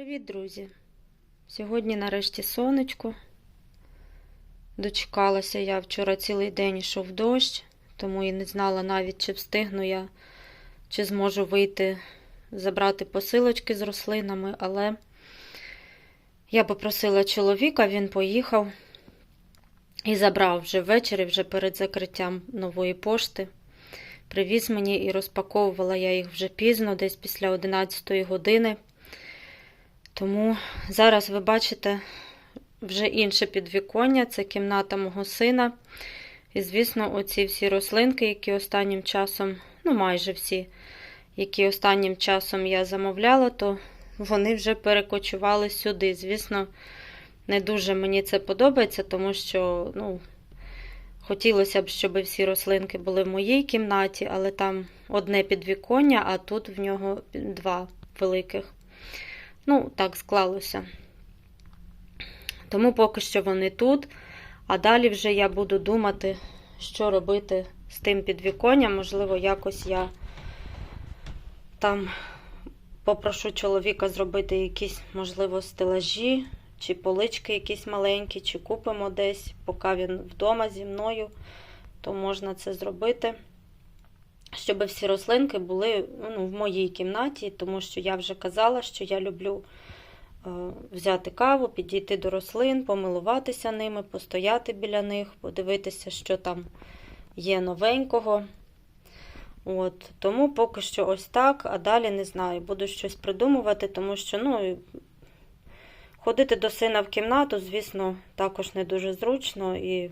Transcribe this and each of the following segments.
Привіт, друзі! Сьогодні нарешті сонечко. Дочекалася я вчора цілий день йшов дощ, тому і не знала навіть, чи встигну я, чи зможу вийти забрати посилочки з рослинами, але я попросила чоловіка, він поїхав і забрав вже ввечері, вже перед закриттям нової пошти. Привіз мені і розпаковувала я їх вже пізно, десь після 11 години. Тому зараз ви бачите вже інше підвіконня, це кімната мого сина. І, звісно, оці всі рослинки, які останнім часом, ну майже всі, які останнім часом я замовляла, то вони вже перекочували сюди. Звісно, не дуже мені це подобається, тому що, ну, хотілося б, щоб всі рослинки були в моїй кімнаті, але там одне підвіконня, а тут в нього два великих. Ну, так склалося. Тому поки що вони тут. А далі вже я буду думати, що робити з тим підвіконням. Можливо, якось я там попрошу чоловіка зробити якісь, можливо, стелажі, чи полички якісь маленькі, чи купимо десь, поки він вдома зі мною, то можна це зробити. Щоб всі рослинки були ну, в моїй кімнаті, тому що я вже казала, що я люблю е, взяти каву, підійти до рослин, помилуватися ними, постояти біля них, подивитися, що там є новенького. От, Тому поки що ось так, а далі не знаю, буду щось придумувати, тому що ну, ходити до сина в кімнату, звісно, також не дуже зручно і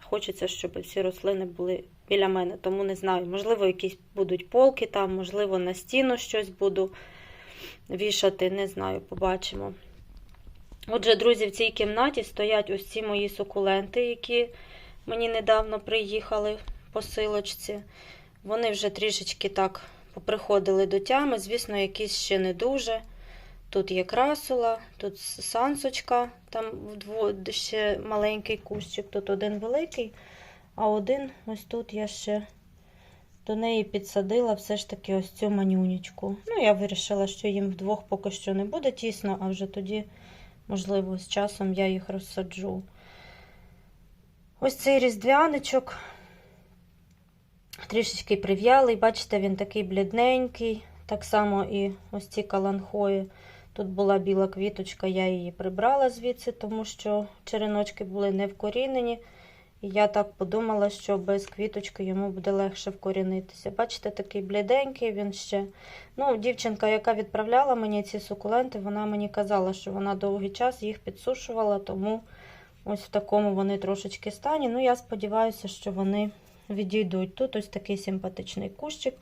хочеться, щоб всі рослини були біля мене, тому не знаю, можливо, якісь будуть полки там, можливо, на стіну щось буду вішати, не знаю, побачимо. Отже, друзі, в цій кімнаті стоять ось ці мої сукуленти, які мені недавно приїхали в посилочці. Вони вже трішечки так поприходили до тями, звісно, якісь ще не дуже. Тут є красула, тут сансочка, там ще маленький кущик, тут один великий. А один ось тут я ще до неї підсадила все ж таки ось цю манюнечку. Ну, я вирішила, що їм вдвох поки що не буде тісно, а вже тоді, можливо, з часом я їх розсаджу. Ось цей різдвяничок трішечки прив'ялий. Бачите, він такий блідненький. Так само і ось ці каланхої. Тут була біла квіточка, я її прибрала звідси, тому що череночки були не вкорінені. І я так подумала, що без квіточки йому буде легше вкорінитися. Бачите, такий бліденький він ще. Ну, Дівчинка, яка відправляла мені ці сукуленти, вона мені казала, що вона довгий час їх підсушувала, тому ось в такому вони трошечки стані. Ну, я сподіваюся, що вони відійдуть. Тут ось такий симпатичний кущик.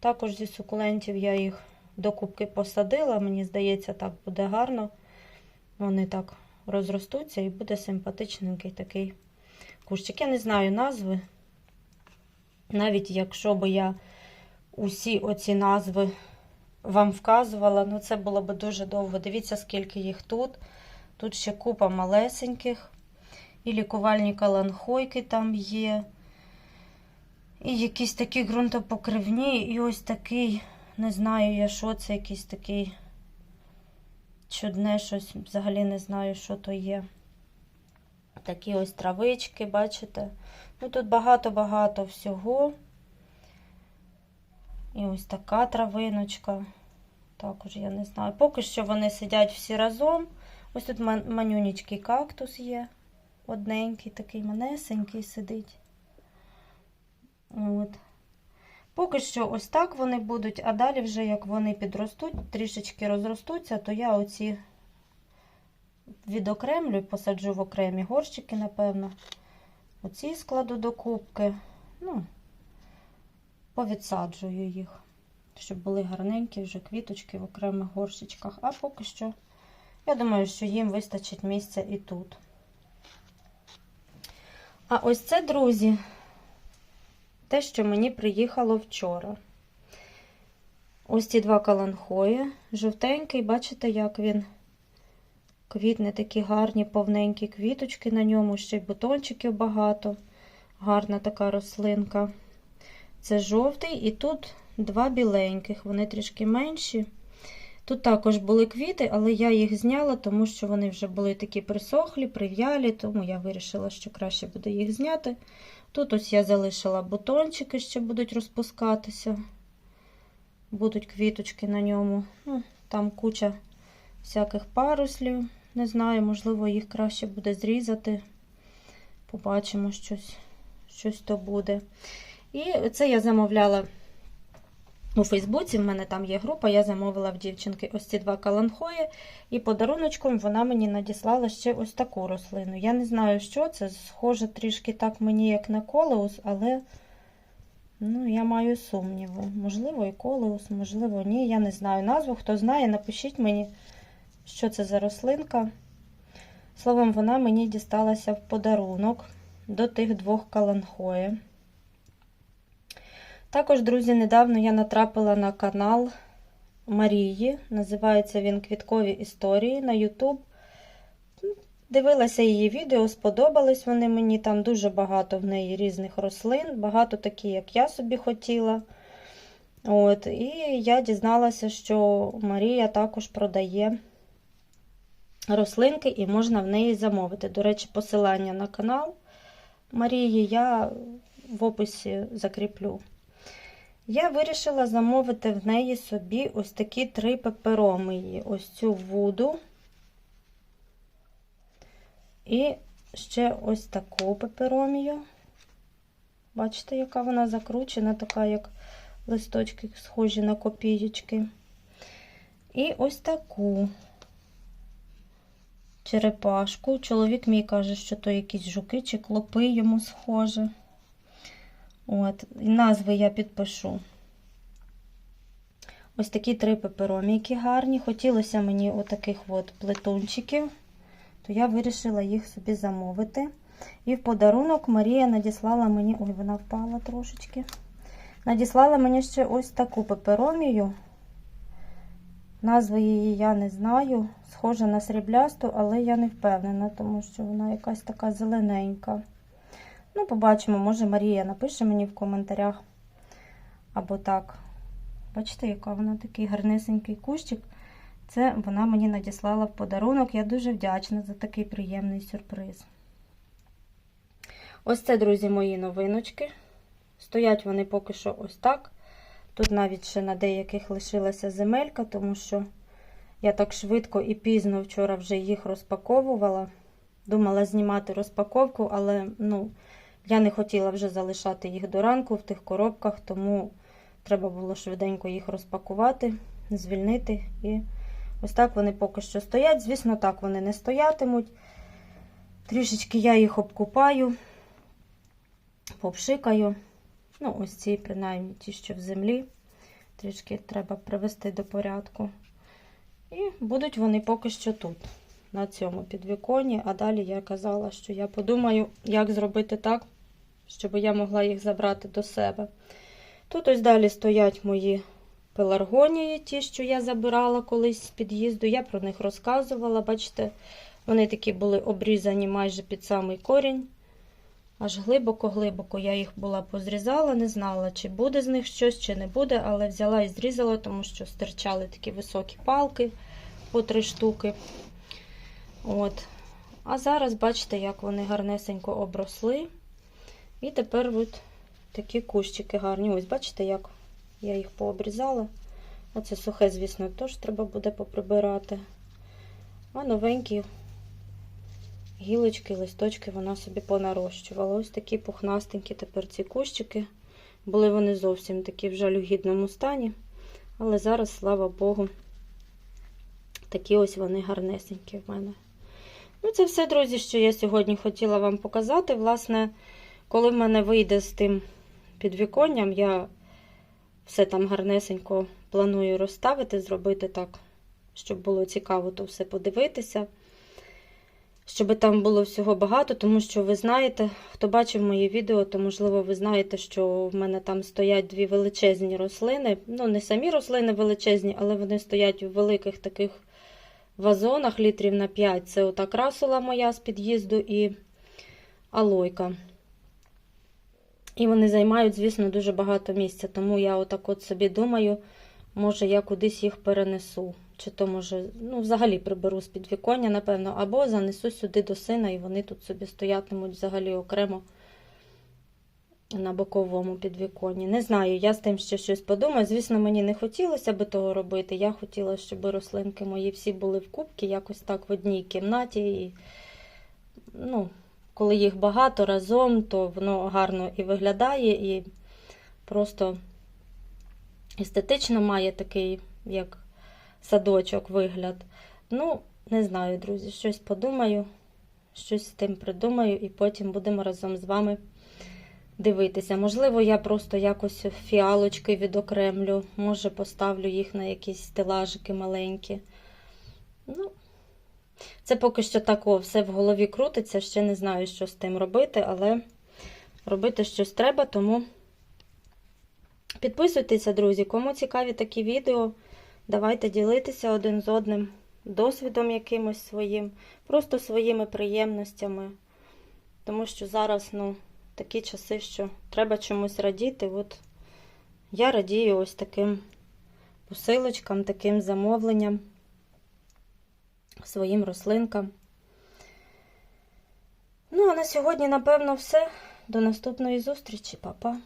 Також зі сукулентів я їх до кубки посадила. Мені здається, так буде гарно. Вони так розростуться і буде симпатичненький такий кущик. Я не знаю назви. Навіть якщо би я усі оці назви вам вказувала, ну це було б дуже довго. Дивіться, скільки їх тут. Тут ще купа малесеньких. І лікувальні каланхойки там є. І якісь такі ґрунтопокривні, і ось такий, не знаю я, що це, якийсь такий чудне щось, взагалі не знаю, що то є. Такі ось травички, бачите? Ну, Тут багато-багато всього. І ось така травиночка. Також я не знаю. Поки що вони сидять всі разом. Ось тут манюнічкий кактус є. Одненький, такий манесенький сидить. От. Поки що ось так вони будуть, а далі, вже, як вони підростуть, трішечки розростуться, то я оці відокремлю і посаджу в окремі горщики, напевно. Оці складу до кубки. Ну, повідсаджую їх, щоб були гарненькі вже квіточки в окремих горщичках. А поки що, я думаю, що їм вистачить місця і тут. А ось це, друзі, те, що мені приїхало вчора. Ось ці два каланхої, жовтенький, бачите, як він квітне такі гарні, повненькі квіточки на ньому, ще й бутончиків багато. Гарна така рослинка. Це жовтий, і тут два біленьких, вони трішки менші. Тут також були квіти, але я їх зняла, тому що вони вже були такі присохлі, прив'ялі, тому я вирішила, що краще буде їх зняти. Тут ось я залишила бутончики, ще будуть розпускатися. Будуть квіточки на ньому. Ну, там куча всяких паруслів. Не знаю, можливо, їх краще буде зрізати. Побачимо щось, щось то буде. І це я замовляла у Фейсбуці. В мене там є група, я замовила в дівчинки ось ці два каланхої. І подаруночком вона мені надіслала ще ось таку рослину. Я не знаю, що це. Схоже трішки так мені, як на колеус, але ну, я маю сумніви. Можливо, і колеус, можливо, ні. Я не знаю назву. Хто знає, напишіть мені, що це за рослинка. Словом, вона мені дісталася в подарунок до тих двох каланхої. Також, друзі, недавно я натрапила на канал Марії. Називається він Квіткові історії на YouTube. Дивилася її відео, сподобались вони мені. Там дуже багато в неї різних рослин, багато такі, як я собі хотіла. От, І я дізналася, що Марія також продає рослинки і можна в неї замовити. До речі, посилання на канал Марії я в описі закріплю. Я вирішила замовити в неї собі ось такі три пеперомії. Ось цю вуду. І ще ось таку пеперомію. Бачите, яка вона закручена, така, як листочки, схожі на копієчки. І ось таку черепашку. Чоловік мій каже, що то якісь жуки чи клопи йому схоже. От, і назви я підпишу. Ось такі три пеперомійки гарні. Хотілося мені отаких от плетунчиків, то я вирішила їх собі замовити. І в подарунок Марія надіслала мені, ой, вона впала трошечки. Надіслала мені ще ось таку пеперомію. Назви її я не знаю. Схожа на сріблясту, але я не впевнена, тому що вона якась така зелененька. Ну, побачимо, може Марія напише мені в коментарях. Або так. Бачите, яка вона такий гарнесенький кущик. Це вона мені надіслала в подарунок. Я дуже вдячна за такий приємний сюрприз. Ось це, друзі, мої новиночки. Стоять вони поки що ось так. Тут навіть ще на деяких лишилася земелька, тому що я так швидко і пізно вчора вже їх розпаковувала. Думала знімати розпаковку, але ну, я не хотіла вже залишати їх до ранку в тих коробках, тому треба було швиденько їх розпакувати, звільнити. І ось так вони поки що стоять. Звісно, так вони не стоятимуть. Трішечки я їх обкупаю, попшикаю. Ну, ось ці, принаймні, ті, що в землі. Трішки треба привести до порядку. І будуть вони поки що тут, на цьому підвіконні. А далі я казала, що я подумаю, як зробити так, щоб я могла їх забрати до себе. Тут ось далі стоять мої пеларгонії, ті, що я забирала колись з під'їзду. Я про них розказувала. Бачите, вони такі були обрізані майже під самий корінь. Аж глибоко-глибоко я їх була позрізала, не знала, чи буде з них щось, чи не буде, але взяла і зрізала, тому що стирчали такі високі палки по три штуки. От. А зараз бачите, як вони гарнесенько обросли. І тепер от такі кущики гарні. Ось, бачите, як я їх пообрізала. Оце сухе, звісно, теж треба буде поприбирати. А новенькі гілочки, листочки вона собі понарощувала. Ось такі пухнастенькі тепер ці кущики. Були вони зовсім такі в жалюгідному стані. Але зараз, слава Богу, такі ось вони гарнесенькі в мене. Ну, це все, друзі, що я сьогодні хотіла вам показати. Власне, коли в мене вийде з тим підвіконням, я все там гарнесенько планую розставити, зробити так, щоб було цікаво то все подивитися щоб там було всього багато, тому що ви знаєте, хто бачив мої відео, то, можливо, ви знаєте, що в мене там стоять дві величезні рослини. Ну, не самі рослини величезні, але вони стоять у великих таких вазонах літрів на 5. Це ота красула моя з під'їзду і алойка. І вони займають, звісно, дуже багато місця. Тому я отак от собі думаю, може, я кудись їх перенесу. чи то може, ну, взагалі приберу з підвіконня, напевно, або занесу сюди до сина, і вони тут собі стоятимуть взагалі окремо на боковому підвіконні. Не знаю, я з тим ще щось подумаю. Звісно, мені не хотілося би того робити. Я хотіла, щоб рослинки мої всі були в кубці, якось так в одній кімнаті. І, ну, коли їх багато разом, то воно гарно і виглядає, і просто естетично має такий, як садочок, вигляд. Ну, не знаю, друзі, щось подумаю, щось з тим придумаю, і потім будемо разом з вами дивитися. Можливо, я просто якось фіалочки відокремлю, може, поставлю їх на якісь стелажики маленькі. Ну, це поки що тако, все в голові крутиться, ще не знаю, що з тим робити, але робити щось треба, тому підписуйтеся, друзі. Кому цікаві такі відео, давайте ділитися один з одним досвідом якимось своїм, просто своїми приємностями. Тому що зараз, ну, такі часи, що треба чомусь радіти. От я радію ось таким посилочкам, таким замовленням своїм рослинкам. Ну, а на сьогодні, напевно, все. До наступної зустрічі, Па-па.